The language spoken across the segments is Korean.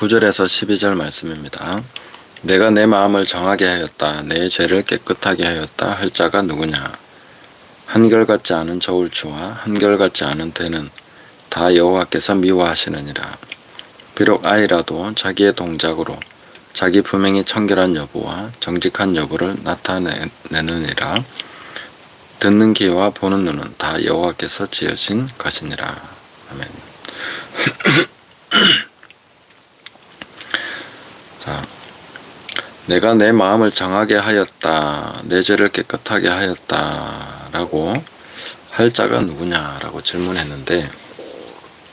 9절에서 12절 말씀입니다. 내가 내 마음을 정하게 하였다. 내 죄를 깨끗하게 하였다. 할 자가 누구냐? 한결같지 않은 저울추와 한결같지 않은 대는 다 여호와께서 미워하시느니라. 비록 아이라도 자기의 동작으로 자기 분명히 청결한 여부와 정직한 여부를 나타내느니라. 듣는 귀와 보는 눈은 다 여호와께서 지으신 것이니라. 아멘. 자, 내가 내 마음을 정하게 하였다. 내 죄를 깨끗하게 하였다. 라고 할 자가 누구냐 라고 질문했는데,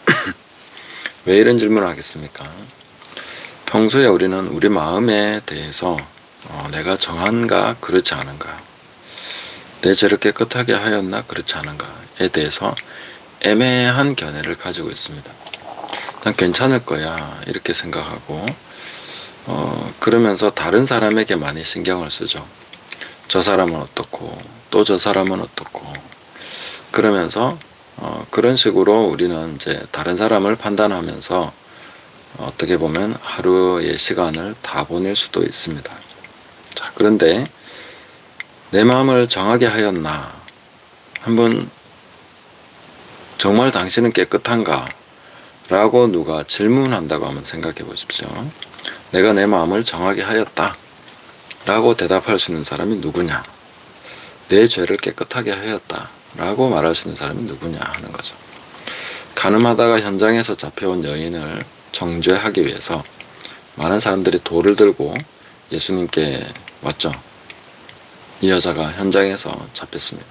왜 이런 질문을 하겠습니까? 평소에 우리는 우리 마음에 대해서 어, 내가 정한가 그렇지 않은가 내 죄를 깨끗하게 하였나 그렇지 않은가에 대해서 애매한 견해를 가지고 있습니다. 난 괜찮을 거야 이렇게 생각하고 어, 그러면서 다른 사람에게 많이 신경을 쓰죠. 저 사람은 어떻고 또 저 사람은 어떻고 그러면서 어, 그런 식으로 우리는 이제 다른 사람을 판단하면서 어떻게 보면 하루의 시간을 다 보낼 수도 있습니다. 자, 그런데 내 마음을 정하게 하였나? 한번 정말 당신은 깨끗한가? 라고 누가 질문한다고 한번 생각해 보십시오. 내가 내 마음을 정하게 하였다. 라고 대답할 수 있는 사람이 누구냐? 내 죄를 깨끗하게 하였다. 라고 말할 수 있는 사람이 누구냐 하는 거죠. 가늠하다가 현장에서 잡혀온 여인을 정죄하기 위해서 많은 사람들이 돌을 들고 예수님께 왔죠. 이 여자가 현장에서 잡혔습니다.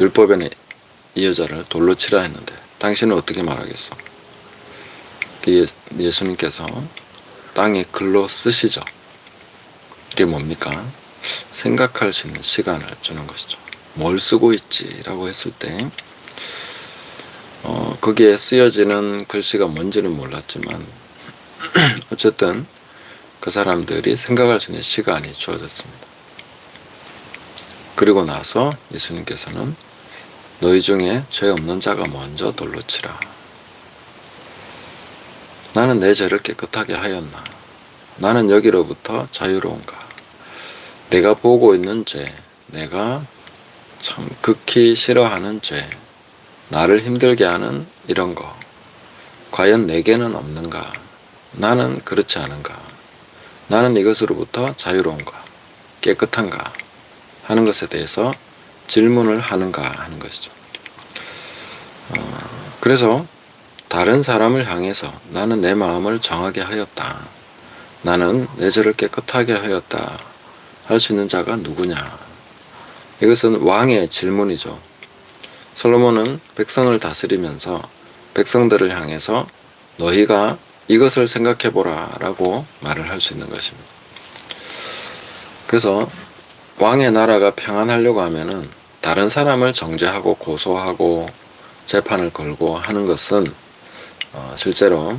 율법에는 이 여자를 돌로 치라 했는데 당신은 어떻게 말하겠어? 그 예수님께서 땅에 글로 쓰시죠. 이게 뭡니까? 생각할 수 있는 시간을 주는 것이죠. 뭘 쓰고 있지라고 했을 때 어, 거기에 쓰여지는 글씨가 뭔지는 몰랐지만 어쨌든 그 사람들이 생각할 수 있는 시간이 주어졌습니다. 그리고 나서 예수님께서는 너희 중에 죄 없는 자가 먼저 돌로 치라. 나는 내 죄를 깨끗하게 하였나? 나는 여기로부터 자유로운가? 내가 보고 있는 죄, 내가 참 극히 싫어하는 죄, 나를 힘들게 하는 이런 거, 과연 내게는 없는가? 나는 그렇지 않은가? 나는 이것으로부터 자유로운가? 깨끗한가? 하는 것에 대해서 질문을 하는가 하는 것이죠. 어, 그래서 다른 사람을 향해서 나는 내 마음을 정하게 하였다. 나는 내 죄를 깨끗하게 하였다. 할 수 있는 자가 누구냐? 이것은 왕의 질문이죠. 솔로몬은 백성을 다스리면서 백성들을 향해서 너희가 이것을 생각해 보라 라고 말을 할 수 있는 것입니다. 그래서 왕의 나라가 평안하려고 하면은 다른 사람을 정죄하고 고소하고 재판을 걸고 하는 것은 어, 실제로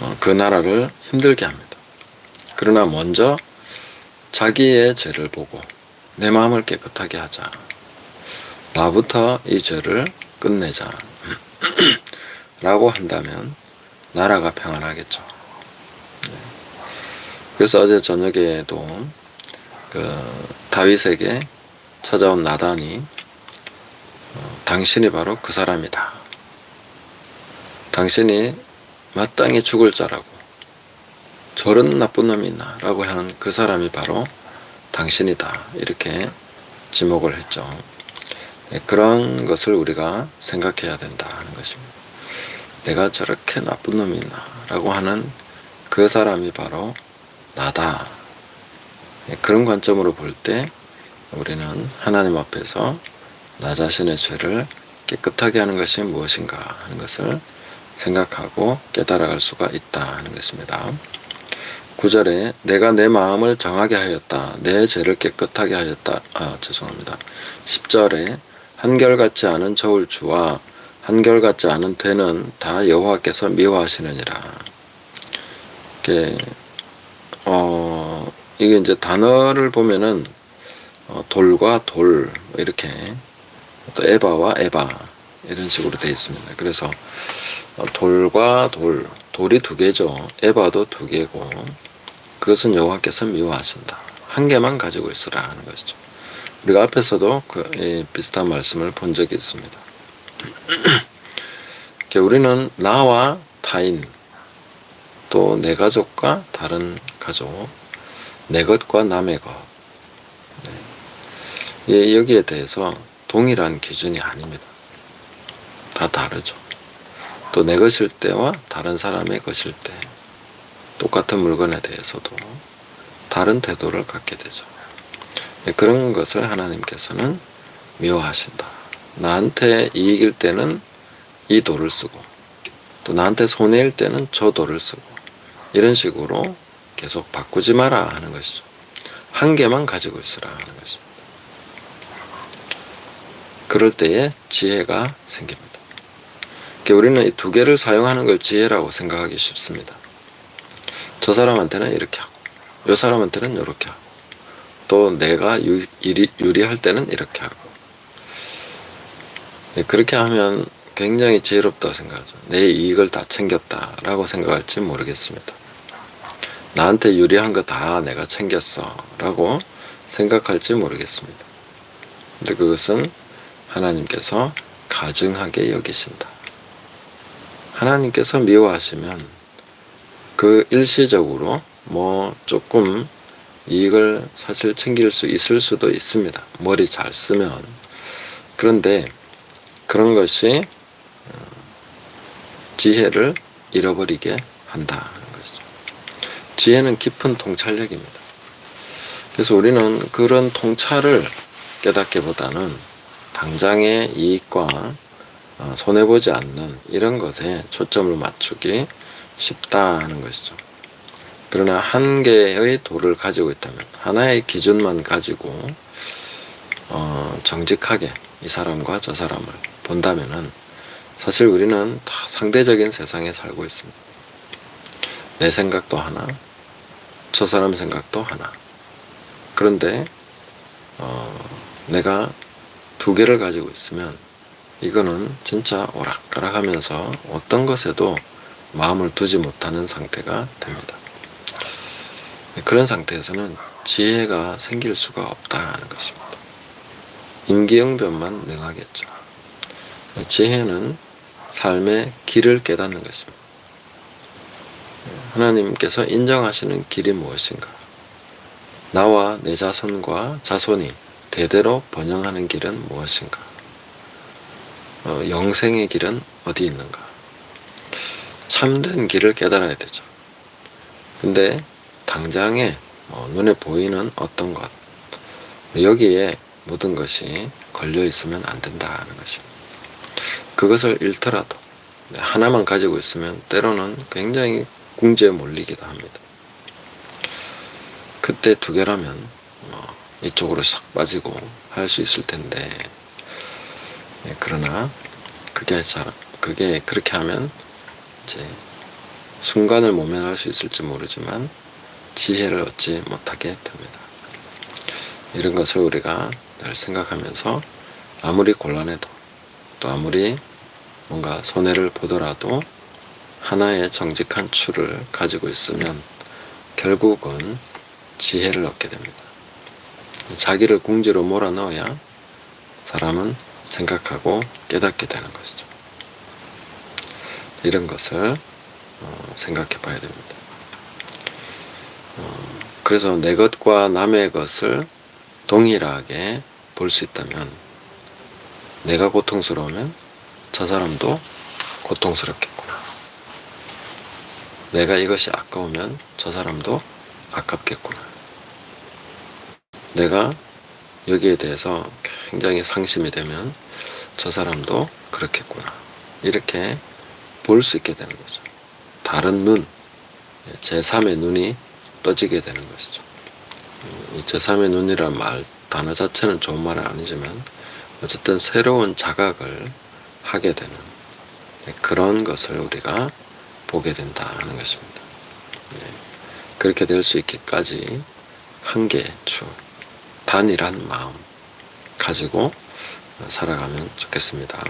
어, 그 나라를 힘들게 합니다. 그러나 먼저 자기의 죄를 보고 내 마음을 깨끗하게 하자. 나부터 이 죄를 끝내자. 라고 한다면 나라가 평안하겠죠. 네. 그래서 어제 저녁에도 그 다윗에게 찾아온 나단이 어, 당신이 바로 그 사람이다. 당신이 마땅히 죽을 자라고 저런 나쁜 놈이 있나 라고 하는 그 사람이 바로 당신이다. 이렇게 지목을 했죠. 네, 그런 것을 우리가 생각해야 된다 하는 것입니다. 내가 저렇게 나쁜 놈이 있나 라고 하는 그 사람이 바로 나다. 네, 그런 관점으로 볼 때 우리는 하나님 앞에서 나 자신의 죄를 깨끗하게 하는 것이 무엇인가 하는 것을 생각하고 깨달아갈 수가 있다 하는 것입니다. 9절에 내가 내 마음을 정하게 하였다. 내 죄를 깨끗하게 하였다. 아, 죄송합니다. 10절에 한결같지 않은 저울추와 한결같지 않은 되는 다 여호와께서 미워하시느니라. 이게 어 이게 이제 단어를 보면은 어, 돌과 돌 이렇게 또 에바와 에바 이런 식으로 되어 있습니다. 그래서 어, 돌과 돌, 돌이 두 개죠. 에바도 두 개고 그것은 여호와께서 미워하신다. 한 개만 가지고 있으라 하는 것이죠. 우리가 앞에서도 그, 이 비슷한 말씀을 본 적이 있습니다. 우리는 나와 타인 또 내 가족과 다른 가족 내 것과 남의 것 네. 예, 여기에 대해서 동일한 기준이 아닙니다. 다 다르죠. 또 내 것일 때와 다른 사람의 것일 때 똑같은 물건에 대해서도 다른 태도를 갖게 되죠. 네, 그런 것을 하나님께서는 미워하신다. 나한테 이익일 때는 이 돌을 쓰고 또 나한테 손해일 때는 저 돌을 쓰고 이런 식으로 계속 바꾸지 마라 하는 것이죠. 한 개만 가지고 있으라 하는 것입니다. 그럴 때에 지혜가 생깁니다. 그러니까 우리는 이 두 개를 사용하는 걸 지혜라고 생각하기 쉽습니다. 저 사람한테는 이렇게 하고, 요 사람한테는 이렇게 하고, 또 내가 유, 리 유리할 때는 이렇게 하고. 네, 그렇게 하면 굉장히 지혜롭다고 생각하죠. 내 이익을 다 챙겼다라고 생각할지 모르겠습니다. 나한테 유리한 거 다 내가 챙겼어 라고 생각할지 모르겠습니다. 근데 그것은 하나님께서 가증하게 여기신다. 하나님께서 미워하시면 그 일시적으로 뭐 조금 이익을 사실 챙길 수 있을 수도 있습니다. 머리 잘 쓰면. 그런데 그런 것이 어, 지혜를 잃어버리게 한다. 지혜는 깊은 통찰력입니다. 그래서 우리는 그런 통찰을 깨닫기보다는 당장의 이익과 어, 손해보지 않는 이런 것에 초점을 맞추기 쉽다 하는 것이죠. 그러나 한 개의 돌을 가지고 있다면, 하나의 기준만 가지고, 어, 정직하게 이 사람과 저 사람을 본다면은, 사실 우리는 다 상대적인 세상에 살고 있습니다. 내 생각도 하나, 저 사람 생각도 하나. 그런데 어, 내가 두 개를 가지고 있으면 이거는 진짜 오락가락 하면서 어떤 것에도 마음을 두지 못하는 상태가 됩니다. 그런 상태에서는 지혜가 생길 수가 없다는 것입니다. 임기응변만 능하겠죠. 지혜는 삶의 길을 깨닫는 것입니다. 하나님께서 인정하시는 길이 무엇인가? 나와 내 자손과 자손이 대대로 번영하는 길은 무엇인가? 어, 영생의 길은 어디 있는가? 참된 길을 깨달아야 되죠. 근데 당장에 어, 눈에 보이는 어떤 것 여기에 모든 것이 걸려 있으면 안 된다는 것입니다. 그것을 잃더라도 하나만 가지고 있으면 때로는 굉장히 궁지에 몰리기도 합니다. 그때 두 개라면 어, 이쪽으로 싹 빠지고 할 수 있을 텐데 예, 그러나 그게 잘 그게 그렇게 하면 이제 순간을 모면할 수 있을지 모르지만 지혜를 얻지 못하게 됩니다. 이런 것을 우리가 늘 생각하면서 아무리 곤란해도 또 아무리 뭔가 손해를 보더라도 하나의 정직한 추를 가지고 있으면 결국은 지혜를 얻게 됩니다. 자기를 궁지로 몰아넣어야 사람은 생각하고 깨닫게 되는 것이죠. 이런 것을 어, 생각해 봐야 됩니다. 어, 그래서 내 것과 남의 것을 동일하게 볼 수 있다면 내가 고통스러우면 저 사람도 고통스럽겠구나. 내가 이것이 아까우면 저 사람도 아깝겠구나. 내가 여기에 대해서 굉장히 상심이 되면 저 사람도 그렇겠구나. 이렇게 볼 수 있게 되는 거죠. 다른 눈, 제3의 눈이 떠지게 되는 것이죠. 이 제3의 눈이란 말, 단어 자체는 좋은 말은 아니지만 어쨌든 새로운 자각을 하게 되는 그런 것을 우리가 보게 된다는 것입니다. 네. 그렇게 될 수 있기까지 한계, 주, 단일한 마음 가지고 살아가면 좋겠습니다.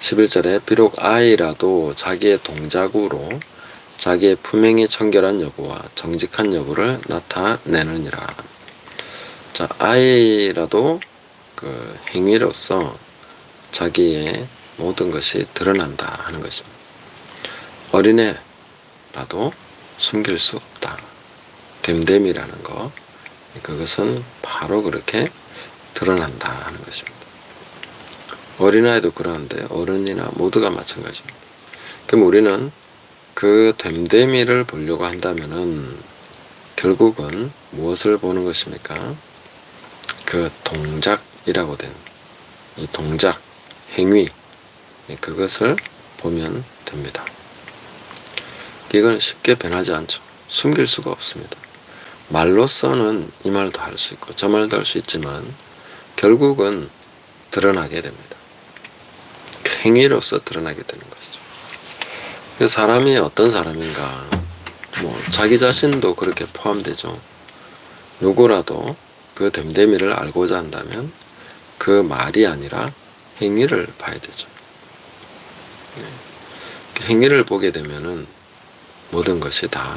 11절에 비록 아이라도 자기의 동작으로 자기의 품행이 청결한 여부와 정직한 여부를 나타내느니라. 자, 아이라도 그 행위로서 자기의 모든 것이 드러난다 하는 것입니다. 어린애라도 숨길 수 없다. 됨됨이라는 거, 그것은 바로 그렇게 드러난다 하는 것입니다. 어린아이도 그러는데 어른이나 모두가 마찬가지입니다. 그럼 우리는 그 됨됨이를 보려고 한다면은 결국은 무엇을 보는 것입니까? 그 동작이라고 된 이 동작, 행위, 그것을 보면 됩니다. 이건 쉽게 변하지 않죠. 숨길 수가 없습니다. 말로서는 이 말도 할 수 있고 저 말도 할 수 있지만 결국은 드러나게 됩니다. 행위로서 드러나게 되는 것이죠. 그 사람이 어떤 사람인가, 뭐 자기 자신도 그렇게 포함되죠. 누구라도 그 됨됨이를 알고자 한다면 그 말이 아니라 행위를 봐야 되죠. 네. 그 행위를 보게 되면은 모든 것이 다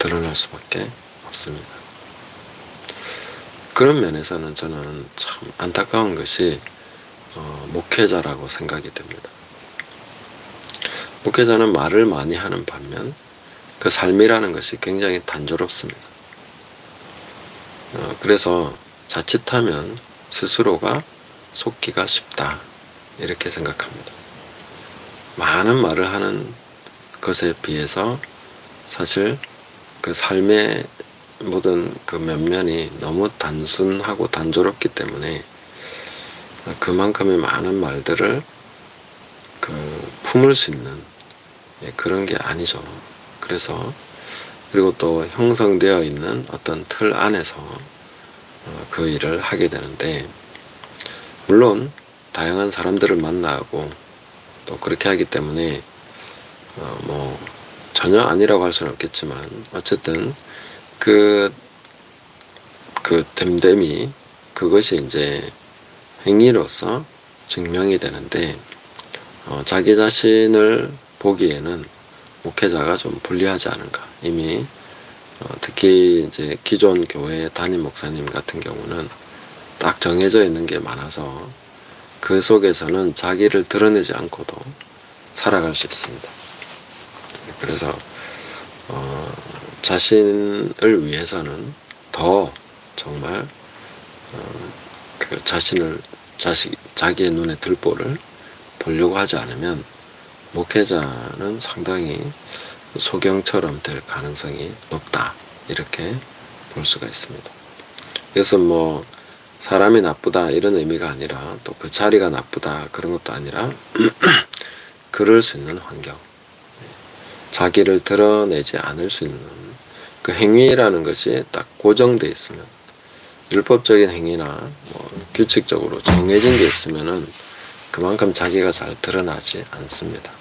드러날 수밖에 없습니다. 그런 면에서는 저는 참 안타까운 것이 어, 목회자라고 생각이 됩니다. 목회자는 말을 많이 하는 반면 그 삶이라는 것이 굉장히 단조롭습니다. 어, 그래서 자칫하면 스스로가 속기가 쉽다 이렇게 생각합니다. 많은 말을 하는 것에 비해서 사실 그 삶의 모든 그 면면이 너무 단순하고 단조롭기 때문에 그만큼의 많은 말들을 그 품을 수 있는 예, 그런 게 아니죠. 그래서 그리고 또 형성되어 있는 어떤 틀 안에서 어, 그 일을 하게 되는데 물론 다양한 사람들을 만나고 또 그렇게 하기 때문에 어, 뭐 전혀 아니라고 할 수는 없겠지만 어쨌든 그, 그 됨됨이 그것이 이제 행위로서 증명이 되는데 어, 자기 자신을 보기에는 목회자가 좀 불리하지 않은가 이미 어, 특히 이제 기존 교회 담임 목사님 같은 경우는 딱 정해져 있는 게 많아서 그 속에서는 자기를 드러내지 않고도 살아갈 수 있습니다. 그래서 어, 자신을 위해서는 더 정말 어, 그 자신을 자식 자기의 눈에 들보를 보려고 하지 않으면 목회자는 상당히 소경처럼 될 가능성이 높다 이렇게 볼 수가 있습니다. 그래서 뭐 사람이 나쁘다 이런 의미가 아니라 또 그 자리가 나쁘다 그런 것도 아니라 그럴 수 있는 환경 자기를 드러내지 않을 수 있는 그 행위라는 것이 딱 고정돼 있으면 율법적인 행위나 뭐 규칙적으로 정해진 게 있으면은 그만큼 자기가 잘 드러나지 않습니다.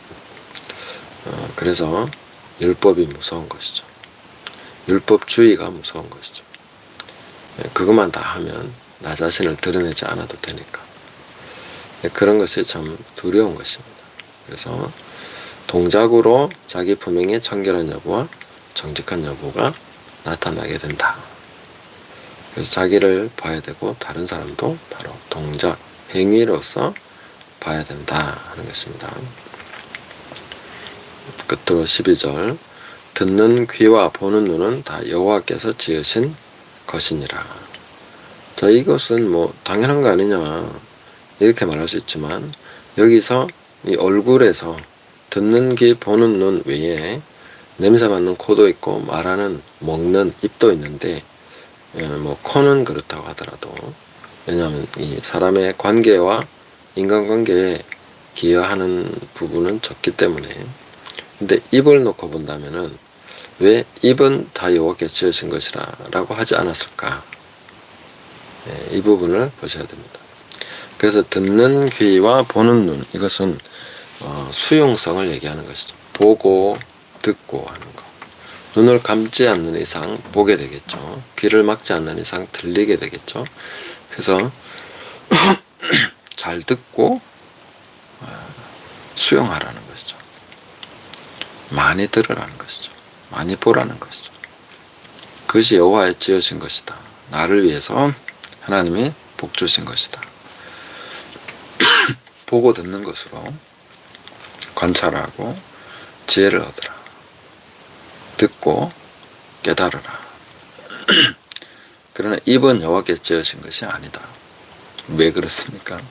어, 그래서 율법이 무서운 것이죠. 율법주의가 무서운 것이죠. 예, 그것만 다 하면 나 자신을 드러내지 않아도 되니까. 예, 그런 것이 참 두려운 것입니다. 그래서 동작으로 자기 품행의 청결한 여부와 정직한 여부가 나타나게 된다. 그래서 자기를 봐야 되고 다른 사람도 바로 동작, 행위로서 봐야 된다 하는 것입니다. 끝으로 12절 듣는 귀와 보는 눈은 다 여호와께서 지으신 것이니라. 자 이것은 뭐 당연한 거 아니냐 이렇게 말할 수 있지만 여기서 이 얼굴에서 듣는 귀 보는 눈 외에 냄새 맡는 코도 있고 말하는 먹는 입도 있는데 예, 뭐 코는 그렇다고 하더라도 왜냐하면 이 사람의 관계와 인간관계에 기여하는 부분은 적기 때문에 근데 입을 놓고 본다면은 왜 입은 다 여호와께 지으신 것이라 라고 하지 않았을까? 예, 이 부분을 보셔야 됩니다. 그래서 듣는 귀와 보는 눈 이것은 어, 수용성을 얘기하는 것이죠. 보고 듣고 하는 거. 눈을 감지 않는 이상 보게 되겠죠. 귀를 막지 않는 이상 들리게 되겠죠. 그래서 잘 듣고 어, 수용하라는 것이죠. 많이 들으라는 것이죠. 많이 보라는 것이죠. 그것이 여호와의 지으신 것이다. 나를 위해서 하나님이 복 주신 것이다. 보고 듣는 것으로 관찰하고 지혜를 얻으라. 듣고 깨달으라. 그러나 입은 여호와께 지으신 것이 아니다. 왜 그렇습니까?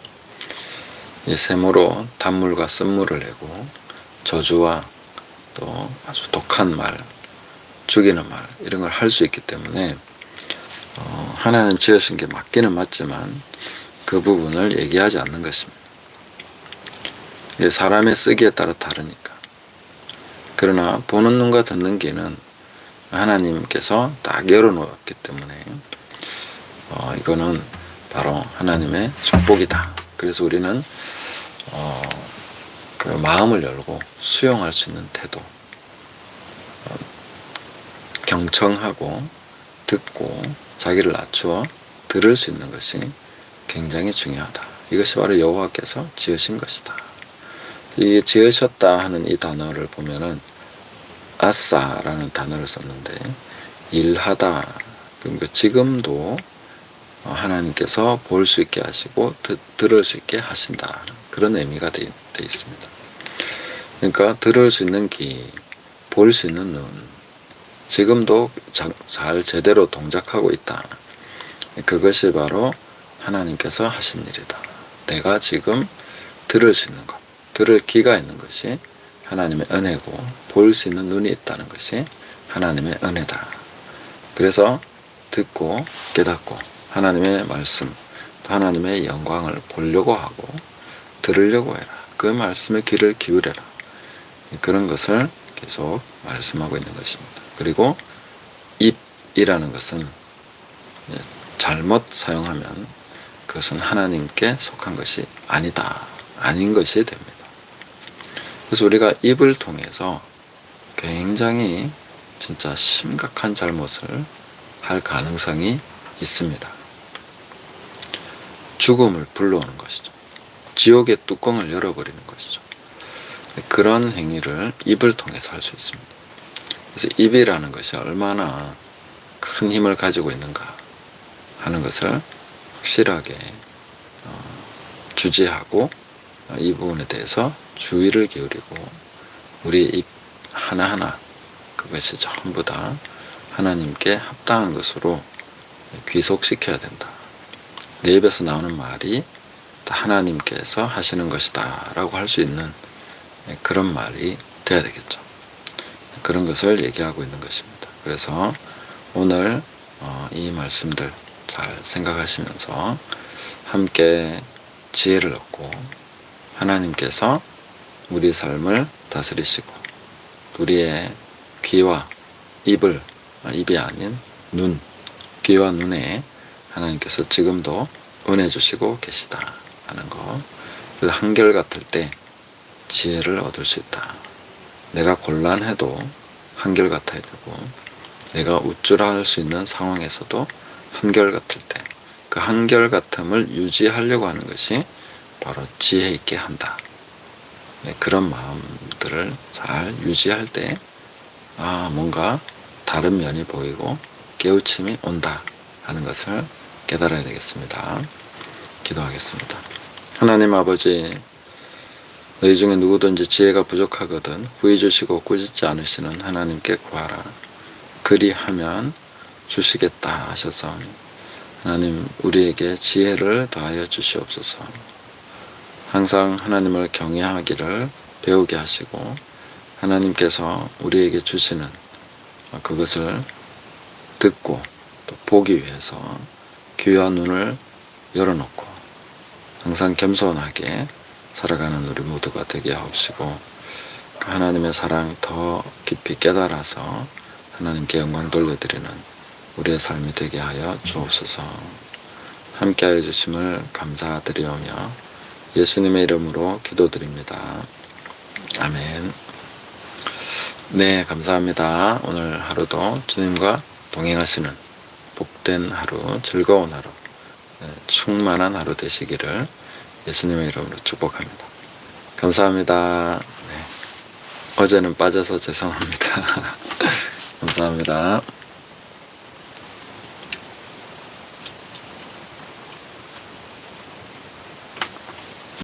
이 세모로 단물과 쓴물을 내고 저주와 또 아주 독한 말, 죽이는 말 이런 걸 할 수 있기 때문에 어, 하나님 지으신 게 맞기는 맞지만 그 부분을 얘기하지 않는 것입니다. 사람의 쓰기에 따라 다르니까. 그러나 보는 눈과 듣는 귀는 하나님께서 딱 열어놓았기 때문에 어, 이거는 바로 하나님의 축복이다. 그래서 우리는 어, 그 마음을 열고 수용할 수 있는 태도, 어, 경청하고 듣고 자기를 낮추어 들을 수 있는 것이 굉장히 중요하다. 이것이 바로 여호와께서 지으신 것이다. 이 지으셨다 하는 이 단어를 보면은 아싸라는 단어를 썼는데 일하다 그러니까 지금도 하나님께서 볼 수 있게 하시고 드, 들을 수 있게 하신다 그런 의미가 되, 되 있습니다. 그러니까 들을 수 있는 귀, 볼 수 있는 눈, 지금도 자, 잘 제대로 동작하고 있다. 그것이 바로 하나님께서 하신 일이다. 내가 지금 들을 수 있는 것, 들을 귀가 있는 것이 하나님의 은혜고 볼 수 있는 눈이 있다는 것이 하나님의 은혜다. 그래서 듣고 깨닫고 하나님의 말씀, 하나님의 영광을 보려고 하고 들으려고 해라. 그 말씀에 귀를 기울여라. 그런 것을 계속 말씀하고 있는 것입니다. 그리고 입이라는 것은 잘못 사용하면 그것은 하나님께 속한 것이 아니다. 아닌 것이 됩니다. 그래서 우리가 입을 통해서 굉장히 진짜 심각한 잘못을 할 가능성이 있습니다. 죽음을 불러오는 것이죠. 지옥의 뚜껑을 열어버리는 것이죠. 그런 행위를 입을 통해서 할 수 있습니다. 그래서 입이라는 것이 얼마나 큰 힘을 가지고 있는가 하는 것을 확실하게 어, 주지하고 이 부분에 대해서 주의를 기울이고 우리 입 하나하나 그것이 전부 다 하나님께 합당한 것으로 귀속시켜야 된다. 내 입에서 나오는 말이 하나님께서 하시는 것이다 라고 할 수 있는 그런 말이 돼야 되겠죠. 그런 것을 얘기하고 있는 것입니다. 그래서 오늘 어, 이 말씀들 잘 생각하시면서 함께 지혜를 얻고 하나님께서 우리 삶을 다스리시고 우리의 귀와 입을 아, 입이 아닌 눈 귀와 눈에 하나님께서 지금도 은혜 주시고 계시다 하는 거. 한결 같을 때 지혜를 얻을 수 있다. 내가 곤란해도 한결 같아야 되고 내가 우쭐할 수 있는 상황에서도 한결 같을 때 그 한결 같음을 유지하려고 하는 것이 바로 지혜 있게 한다. 네, 그런 마음들을 잘 유지할 때, 아, 뭔가 다른 면이 보이고 깨우침이 온다 하는 것을 깨달아야 되겠습니다. 기도하겠습니다. 하나님 아버지, 너희 중에 누구든지 지혜가 부족하거든 후히 주시고 꾸짖지 않으시는 하나님께 구하라. 그리하면 주시겠다 하셔서 하나님 우리에게 지혜를 더하여 주시옵소서. 항상 하나님을 경외하기를 배우게 하시고 하나님께서 우리에게 주시는 그것을 듣고 또 보기 위해서 귀와 눈을 열어놓고 항상 겸손하게 살아가는 우리 모두가 되게 하옵시고 그 하나님의 사랑 더 깊이 깨달아서 하나님께 영광 돌려드리는 우리의 삶이 되게 하여 주옵소서. 함께하여 주심을 감사드리오며 예수님의 이름으로 기도드립니다. 아멘. 네, 감사합니다. 오늘 하루도 주님과 동행하시는 복된 하루, 즐거운 하루, 네, 충만한 하루 되시기를 예수님의 이름으로 축복합니다. 감사합니다. 네. 어제는 빠져서 죄송합니다. 감사합니다.